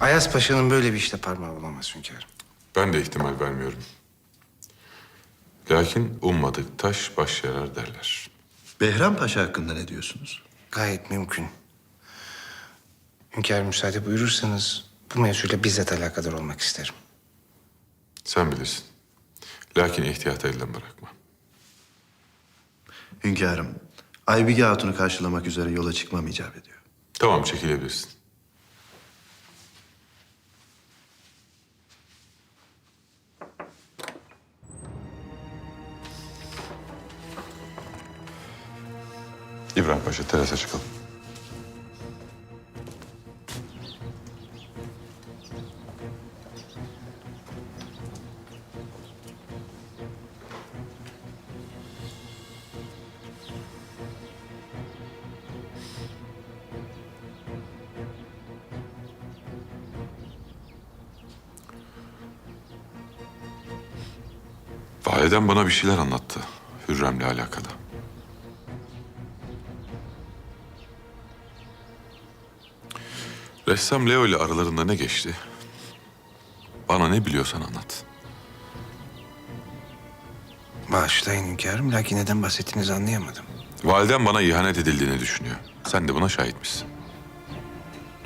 Ayas Paşa'nın böyle bir işte parmağı olamaz hünkârım. Ben de ihtimal vermiyorum. Lakin ummadık taş baş yarar derler. Behram Paşa hakkında ne diyorsunuz? Gayet mümkün. Hünkârım müsaade buyurursanız bu mevzuyla bizzat alakadar olmak isterim. Sen bilirsin. Lakin ihtiyatı elden bırakma. Hünkârım, Aybige Hatun'u karşılamak üzere yola çıkmam icap ediyor. Tamam çekilebilirsin. İbrahim Paşa terasa çıkalım. Validem bana bir şeyler anlattı Hürrem'le alakalı. Ressam Leo ile aralarında ne geçti? Bana ne biliyorsan anlat. Bağışlayın hünkârım lakin neden bahsettiğinizi anlayamadım. Validem bana ihanet edildiğini düşünüyor. Sen de buna şahit misin?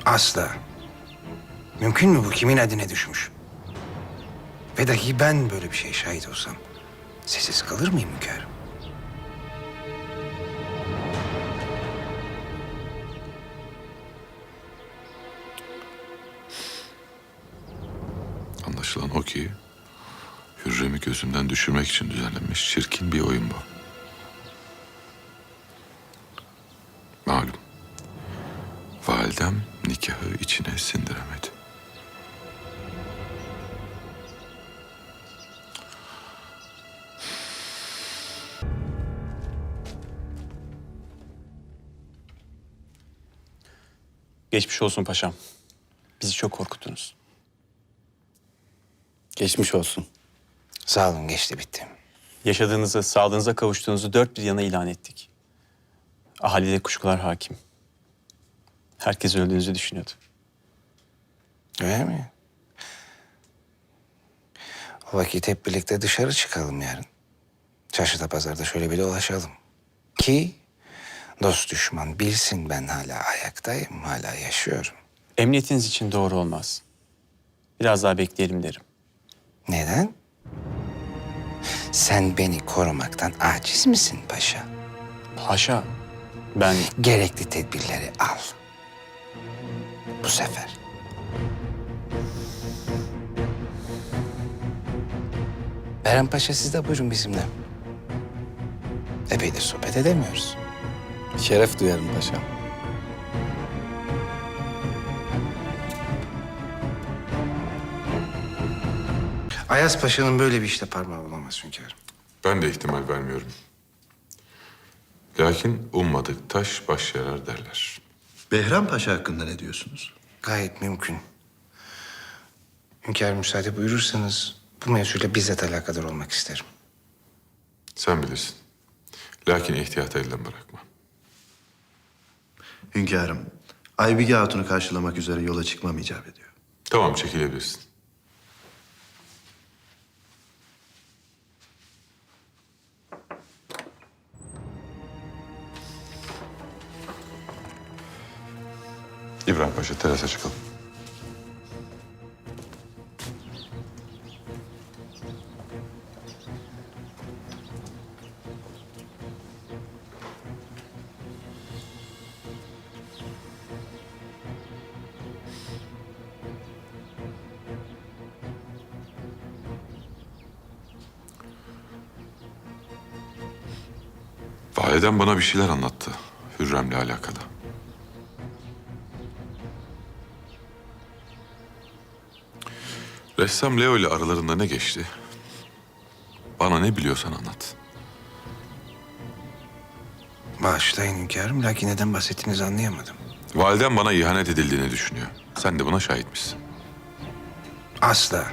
Asla. Mümkün mü bu? Kimin adine düşmüş? Ve dahi ben böyle bir şeye şahit olsam sessiz kalır mıyım hünkârım? Gözümden düşürmek için düzenlenmiş çirkin bir oyun bu. Malum. Validem nikahı içine sindiremedi. Geçmiş olsun paşam. Bizi çok korkuttunuz. Geçmiş olsun. Sağ olun geçti bitti. Yaşadığınızı, sağlığınıza kavuştuğunuzu dört bir yana ilan ettik. Ahalide kuşkular hakim. Herkes öldüğünüzü düşünüyordu. Öyle mi? O vakit hep birlikte dışarı çıkalım yarın. Çarşıda pazarda şöyle bir dolaşalım. Ki dost düşman bilsin ben hala ayaktayım, hala yaşıyorum. Emniyetiniz için doğru olmaz. Biraz daha bekleyelim derim. Neden? Sen beni korumaktan aciz misin paşa? Paşa, ben Gerekli tedbirleri al. Bu sefer. Beren Paşa siz de buyurun bizimle. Epeydir sohbet edemiyoruz. Şeref duyarım paşam. Ayas Paşa'nın böyle bir işte parmağı olamaz hünkârım. Ben de ihtimal vermiyorum. Lakin ummadık taş baş yarar derler. Behram Paşa hakkında ne diyorsunuz? Gayet mümkün. Hünkârım müsaade buyurursanız bu mevzuyla bizzat alakadar olmak isterim. Sen bilirsin. Lakin ihtiyatı elden bırakma. Hünkârım, Aybige Hatun'u karşılamak üzere yola çıkmam icap ediyor. Tamam çekilebilirsin. İbrahim Paşa terasa çıkalım. Validem bana bir şeyler anlattı Hürrem'le alakalı. Ressam Leo ile aralarında ne geçti? Bana ne biliyorsan anlat. Bağışlayın hünkârım lakin neden bahsettiğinizi anlayamadım. Validem bana ihanet edildiğini düşünüyor. Sen de buna şahit misin? Asla.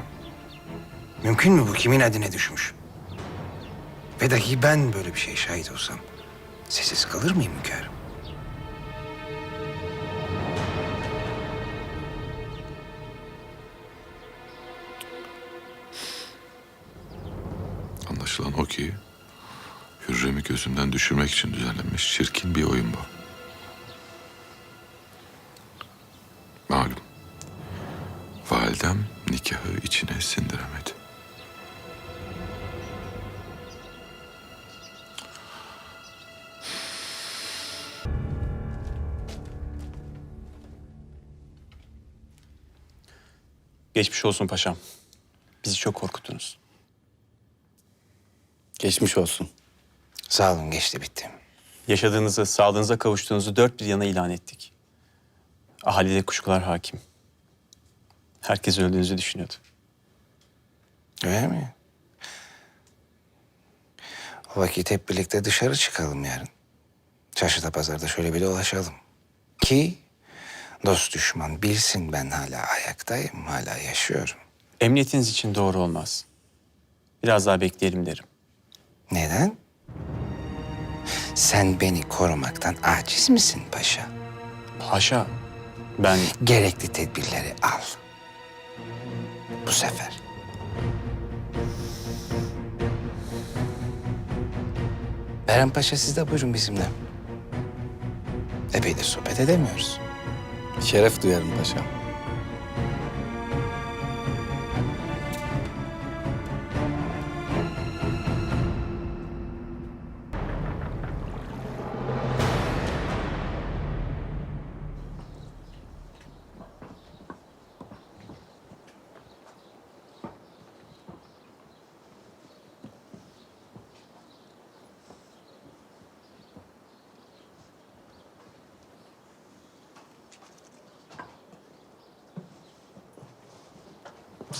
Mümkün mü bu? Kimin adine düşmüş? Ve dahi ben böyle bir şeye şahit olsam sessiz kalır mıyım hünkârım? O ki Hürrem'i gözümden düşürmek için düzenlenmiş çirkin bir oyun bu. Malum. Validem nikahı içine sindiremedi. Geçmiş olsun paşam. Bizi çok korkuttunuz. Geçmiş olsun. Sağ olun geçti bitti. Yaşadığınızı, sağlığınıza kavuştuğunuzu dört bir yana ilan ettik. Ahalide kuşkular hakim. Herkes öldüğünüzü düşünüyordu. Öyle mi? O vakit hep birlikte dışarı çıkalım yarın. Çarşıda pazarda şöyle bir dolaşalım. Ki dost düşman bilsin ben hala ayaktayım, hala yaşıyorum. Emniyetiniz için doğru olmaz. Biraz daha bekleyelim derim. Neden? Sen beni korumaktan aciz misin paşa? Paşa, ben Gerekli tedbirleri al. Bu sefer. Beren Paşa siz de buyurun bizimle. Epeydir sohbet edemiyoruz. Şeref duyarım paşam.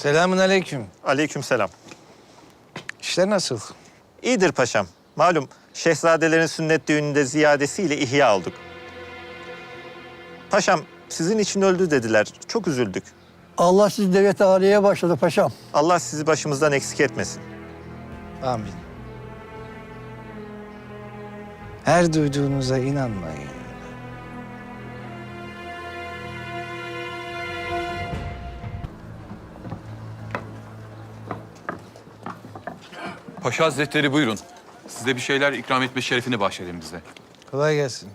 Selamun aleyküm. Aleykümselam. İşler nasıl? İyidir paşam. Malum şehzadelerin sünnet düğününde ziyadesiyle ihya olduk. Paşam sizin için öldü dediler. Çok üzüldük. Allah sizi devlet aliyeye başladı paşam. Allah sizi başımızdan eksik etmesin. Amin. Her duyduğunuza inanmayın. Paşa Hazretleri buyurun. Size bir şeyler ikram etme şerefini bahşedin bize. Kolay gelsin.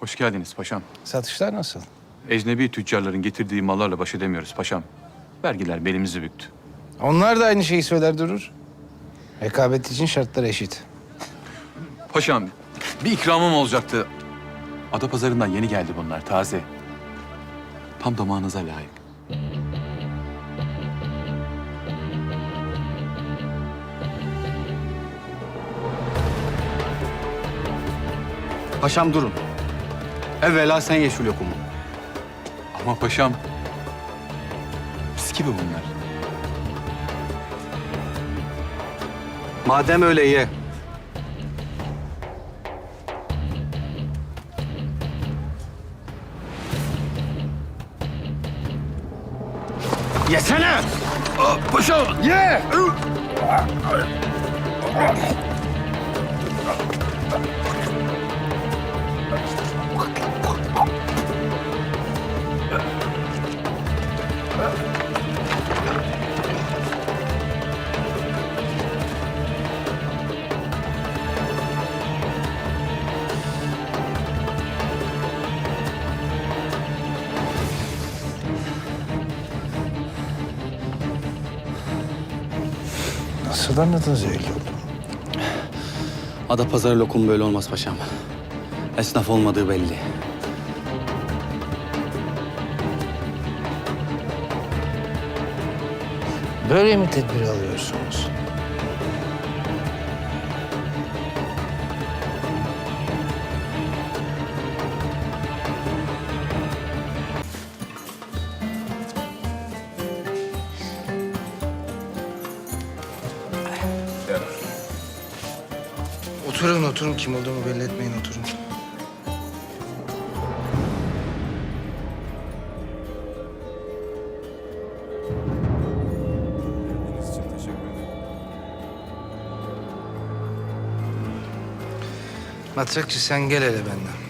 Hoş geldiniz paşam. Satışlar nasıl? Ecnebi tüccarların getirdiği mallarla baş edemiyoruz paşam. Vergiler belimizi büktü. Onlar da aynı şeyi söyler durur. Rekabet için şartlar eşit. Paşam bir ikramım olacaktı. Adapazarı'ndan yeni geldi bunlar taze. Tam damağınıza layık. Paşam durun. Evvela sen ye şu lokumu. Ama paşam mis gibi bunlar. Madem öyle ye. Yesene! Paşam! Ye! Anladınız öyle Adapazarı lokum böyle olmaz paşam. Esnaf olmadığı belli. Böyle mi tedbir alıyorsunuz? Kim olduğumu belli etmeyin oturun. Matrakçı sen gel hele benden.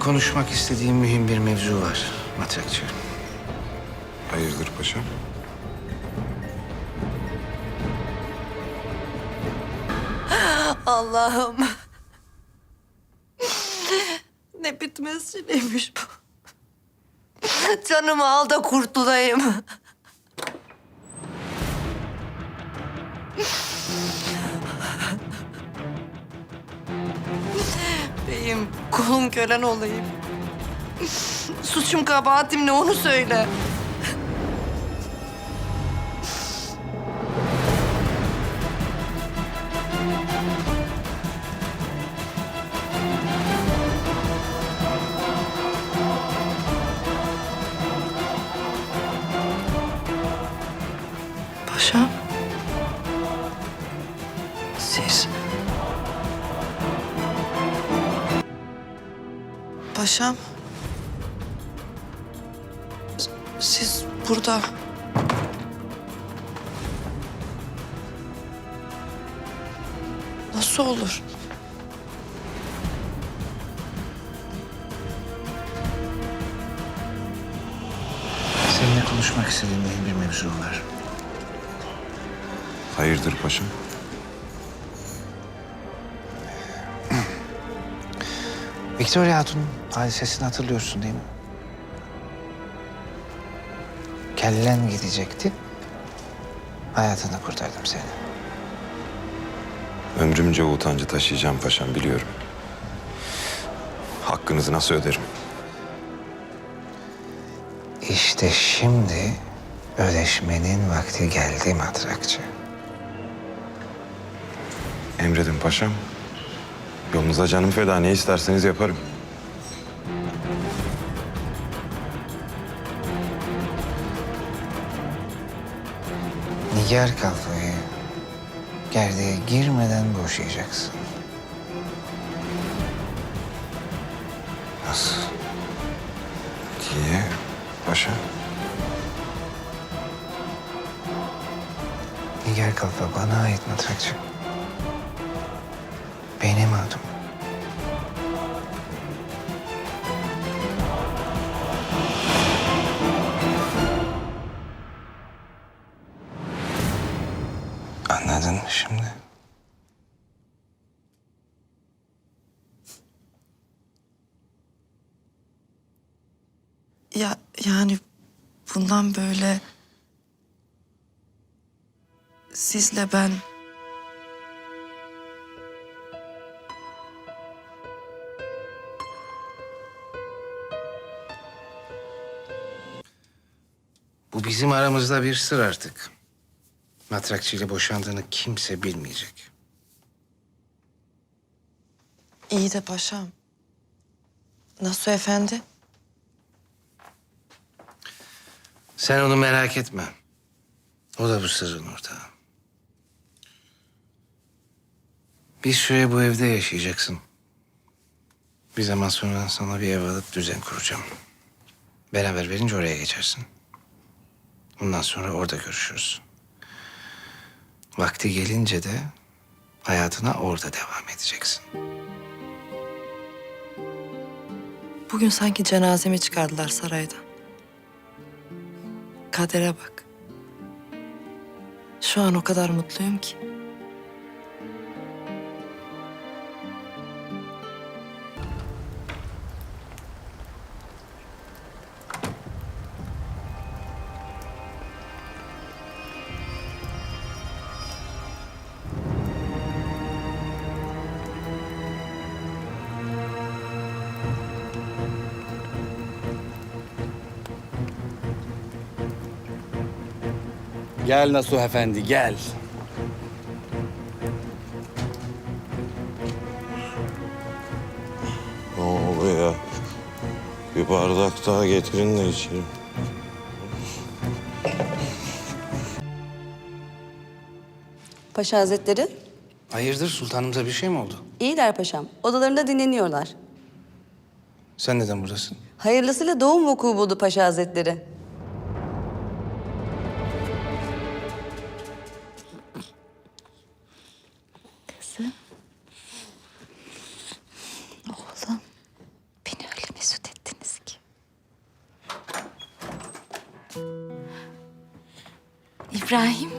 Konuşmak istediğim mühim bir mevzu var matrakçı. Hayırdır paşam? Allah'ım. Ne bitmez çileymiş bu. Canımı al da kurtulayım. Kulun kölen olayım. Suçum kabahatim ne onu söyle. Paşam. Paşam. Siz burada. Nasıl olur? Seninle konuşmak istediğim bir mevzu var. Hayırdır paşam? Victoria Hatun hadisesini hatırlıyorsun değil mi? Kellen gidecekti. Hayatını kurtardım seni. Ömrümce o utancı taşıyacağım paşam biliyorum. Hakkınızı nasıl öderim? İşte şimdi ödeşmenin vakti geldi matrakçı. Emredin paşam. Yolunuza canım feda ne isterseniz yaparım. Nigar kafayı gerdeğe girmeden boşayacaksın. Nasıl? Niye paşa? Nigar kalfa bana ait matrakçı. Benim adım. Anladın mı şimdi? Ya yani bundan böyle sizle ben bizim aramızda bir sır artık. Matrakçı ile boşandığını kimse bilmeyecek. iyi de paşam. Nasıl efendi? Sen onu merak etme. O da bu sırrın ortağı. Bir süre bu evde yaşayacaksın. Bir zaman sonra sana bir ev alıp düzen kuracağım. Beraber verince oraya geçersin. Ondan sonra orada görüşürüz. Vakti gelince de hayatına orada devam edeceksin. Bugün sanki cenazemi çıkardılar saraydan. Kadere bak. Şu an o kadar mutluyum ki. Gel Nasuh Efendi gel. Ne oluyor? Bir bardak daha getirin de içelim. Paşa Hazretleri, Hayırdır sultanımıza bir şey mi oldu? iyiler paşam. Odalarında dinleniyorlar. Sen neden buradasın? Hayırlısıyla doğum vuku buldu Paşa Hazretleri. burası. Oğlum beni öyle mesut ettiniz ki. İbrahim.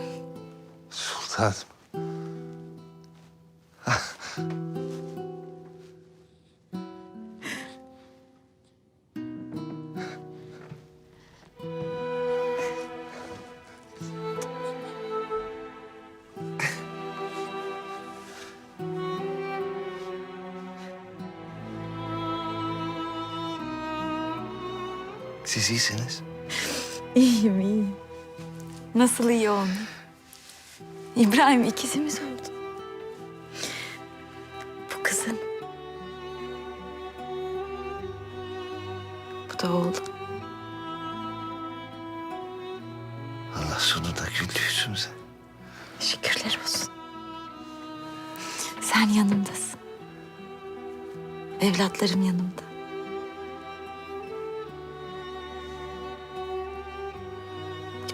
Sultan. Siz iyisiniz. İyiyim iyiyim. Nasıl iyi olmayayım? İbrahim ikizimiz oldu. Bu kızın. Bu da oğlum. Allah sonunda güldü yüzümüze. Şükürler olsun. Sen yanımdasın. Evlatlarım yanımda.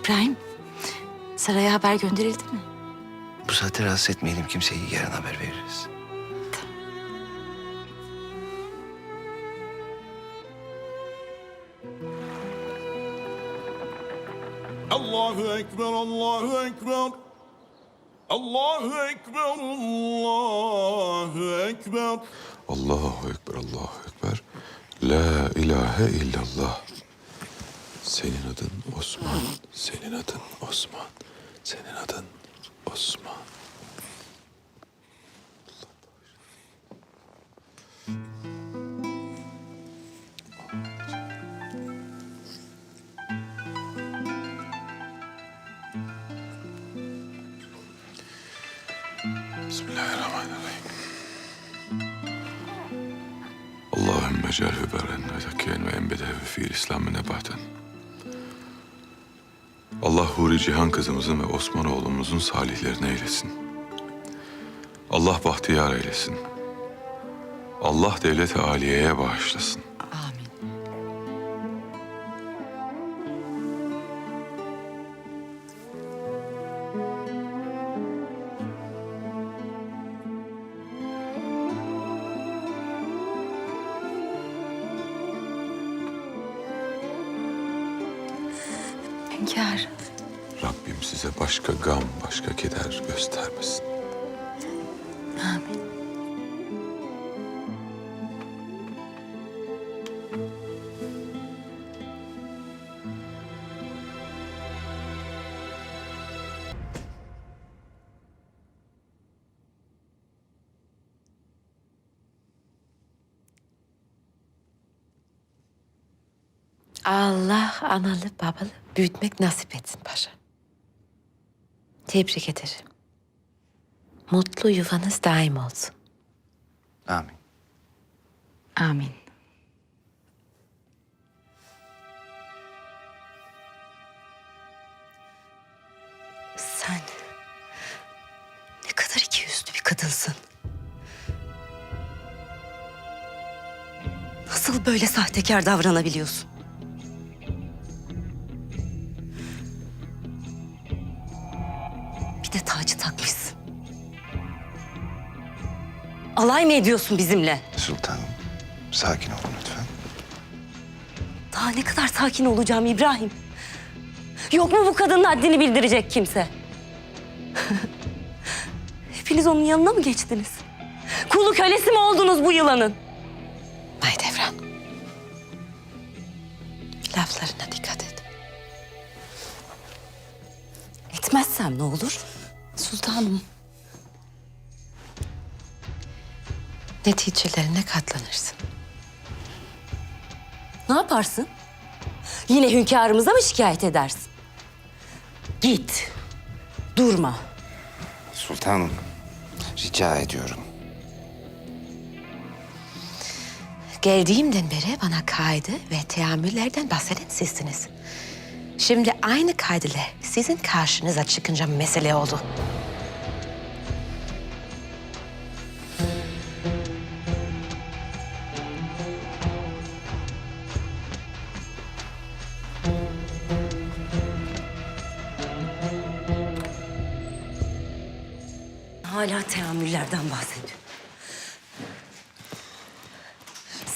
İbrahim, saraya haber gönderildi mi? Bu saatte rahatsız etmeyelim kimseyi. Yarın haber veririz. Allahu Ekber, Allahu Ekber. Allahu Ekber, Allahu Ekber. Allahu Ekber, Allahu Ekber. La ilahe illallah. Senin adın Osman, senin adın Osman, senin adın Osman. Bismillahirrahmanirrahim. Allahümme celhü beren ve ve fiil İslam'ı nebaten. Allah Huri Cihan kızımızın ve Osman oğlumuzun salihlerini eylesin. Allah bahtiyar eylesin. Allah devlet-i aliyeye bağışlasın. Hünkâr. Rabbim size başka gam, başka keder göstermesin. Amin. Allah analı babalı büyütmek nasip etsin paşa. Tebrik ederim. Mutlu yuvanız daim olsun. Amin. Amin. Sen ne kadar iki yüzlü bir kadınsın. Nasıl böyle sahtekar davranabiliyorsun? Alay mı ediyorsun bizimle? Sultanım. Sakin olun lütfen. Daha ne kadar sakin olacağım İbrahim? Yok mu bu kadının haddini bildirecek kimse? Hepiniz onun yanına mı geçtiniz? Kulu kölesi mi oldunuz bu yılanın? Mahidevran. Laflarına dikkat et. Etmezsem ne olur? Sultanım. Neticelerine katlanırsın. Ne yaparsın? Yine hünkârımıza mı şikayet edersin? Git. Durma. Sultanım. Rica ediyorum. Geldiğimden beri bana kaydı ve teamüllerden bahseden sizsiniz. Şimdi aynı kaydıyla sizin karşınıza çıkınca mesele oldu. Hala teamüllerden bahsediyor.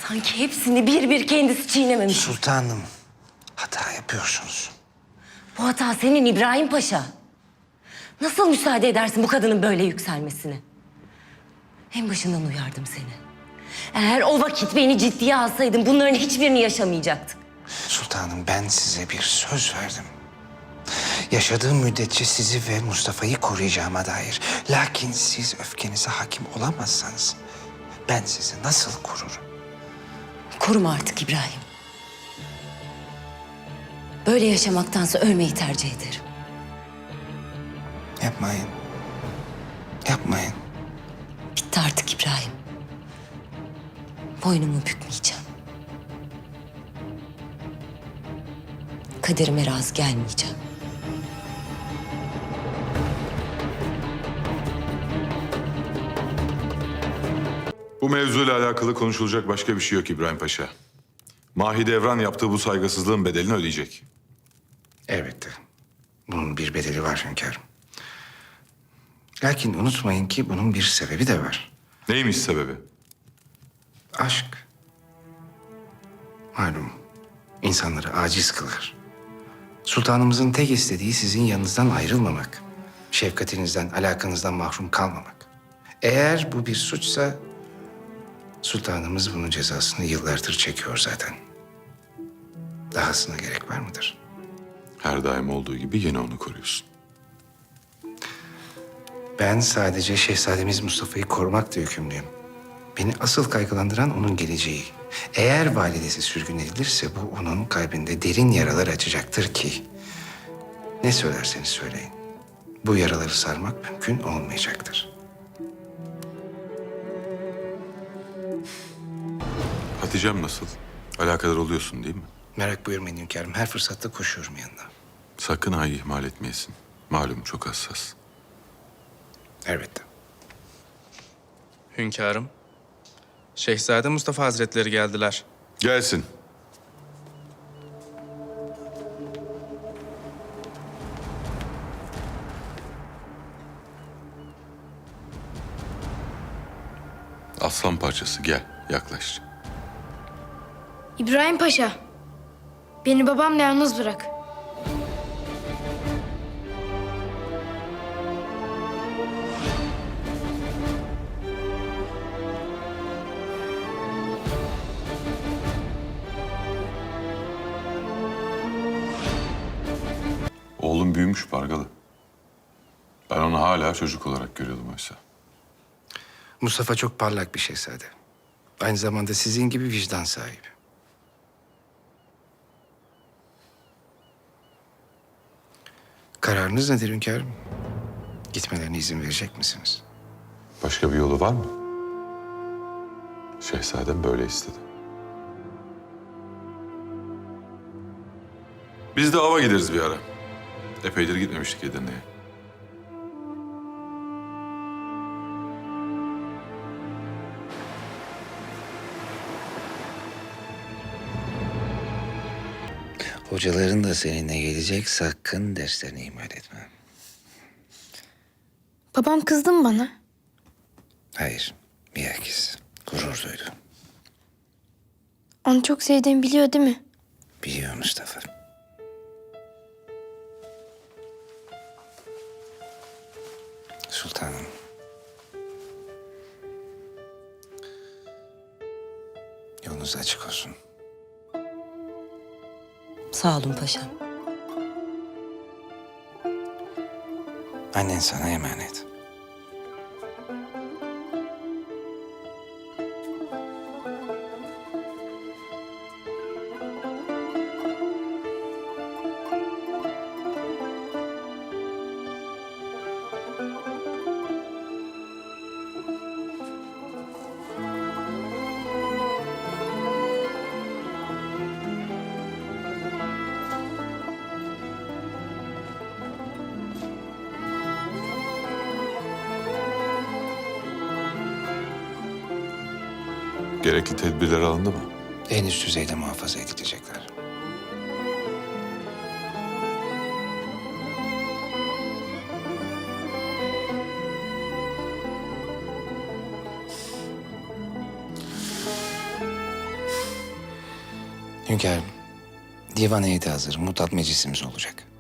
Sanki hepsini bir bir kendisi çiğnememiş. Sultanım. Hata yapıyorsunuz. Bu hata senin İbrahim Paşa. Nasıl müsaade edersin bu kadının böyle yükselmesine? En başından uyardım seni. Eğer o vakit beni ciddiye alsaydın bunların hiçbirini yaşamayacaktık. Sultanım ben size bir söz verdim. Yaşadığım müddetçe sizi ve Mustafa'yı koruyacağıma dair. Lakin siz öfkenize hakim olamazsanız ben sizi nasıl korurum? Koruma artık İbrahim. Böyle yaşamaktansa ölmeyi tercih ederim. Yapmayın. Yapmayın. Bitti artık İbrahim. Boynumu bükmeyeceğim. Kaderime razı gelmeyeceğim. Bu mevzuyla alakalı konuşulacak başka bir şey yok İbrahim Paşa. Mahidevran yaptığı bu saygısızlığın bedelini ödeyecek. Elbette. Bunun bir bedeli var hünkârım. Lakin unutmayın ki bunun bir sebebi de var. Neymiş sebebi? Aşk. Malum insanları aciz kılar. Sultanımızın tek istediği sizin yanınızdan ayrılmamak. Şefkatinizden, alakanızdan mahrum kalmamak. Eğer bu bir suçsa sultanımız bunun cezasını yıllardır çekiyor zaten. Dahasına gerek var mıdır? Her daim olduğu gibi yine onu koruyorsun. Ben sadece şehzademiz Mustafa'yı korumakla yükümlüyüm. Beni asıl kaygılandıran onun geleceği. Eğer validesi sürgün edilirse bu onun kalbinde derin yaralar açacaktır ki... ...ne söylerseniz söyleyin. Bu yaraları sarmak mümkün olmayacaktır. Hatice'm nasıl? Alakadar oluyorsun değil mi? Merak buyurmayın hünkârım. Her fırsatta koşuyorum yanına. Sakın Ay'ı ihmal etmeyesin. Malum çok hassas. Elbette. Hünkârım. Şehzade Mustafa Hazretleri geldiler. Gelsin. Aslan parçası gel yaklaş. İbrahim Paşa. Beni babamla yalnız bırak. Oğlum büyümüş Pargalı. Ben onu hala çocuk olarak görüyordum oysa. Mustafa çok parlak bir şehzade. Aynı zamanda sizin gibi vicdan sahibi. Kararınız nedir hünkârım? Gitmelerine izin verecek misiniz? Başka bir yolu var mı? Şehzadem böyle istedi. Biz de ava gideriz bir ara. Epeydir gitmemiştik Edirne'ye. Hocaların da seninle gelecek sakın derslerini ihmal etme. Babam kızdı mı bana? Hayır, bilakis gurur duydu. Onu çok sevdiğimi biliyor değil mi? Biliyor Mustafa. Sultanım. Yolunuz açık olsun. Sağ olun paşam. Annen sana emanet. Gerekli tedbirler alındı mı? En üst düzeyde muhafaza edilecekler. Hünkârım, divan heyeti hazır. Mutat meclisimiz olacak.